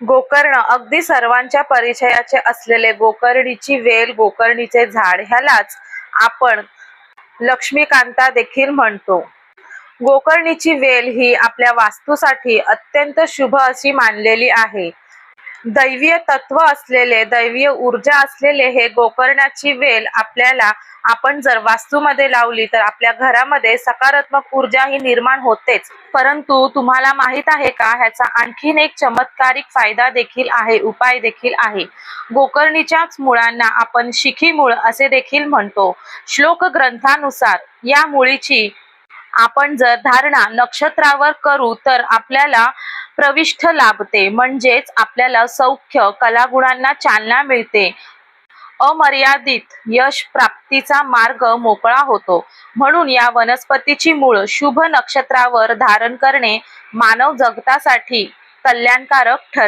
गोकर्ण अगदी सर्वांच्या परिचयाचे असलेले गोकर्णीची वेल गोकर्णीचे झाड ह्यालाच आपण लक्ष्मीकांता देखील म्हणतो. गोकर्णीची वेल ही आपल्या वास्तूसाठी अत्यंत शुभ अशी मानलेली आहे. दैवीय तत्व असलेले दैवीय ऊर्जा असलेले हे गोकर्णाची वेल आपल्याला आपण जर वास्तूमध्ये लावली तर आपल्या घरामध्ये सकारात्मक ऊर्जा ही निर्माण होतेच. परंतु तुम्हाला माहीत आहे का? ह्याचा आणखीन एक चमत्कारिक फायदा देखील आहे उपाय देखील आहे. गोकर्णीच्याच मुळांना आपण शिखी मूळ असे देखील म्हणतो. श्लोक ग्रंथानुसार या मुळीची आपण जर धारणा नक्षत्रावर करू तर आपल्याला प्रविष्ट लाभते. म्हणजेच आपल्याला सौख्य कलागुणांना चालना मिळते. अमर्यादित यश प्राप्तीचा मार्ग मोकळा होतो. म्हणून या वनस्पतीची मूळ शुभ नक्षत्रावर धारण करणे मानव जगतासाठी कल्याणकारक ठर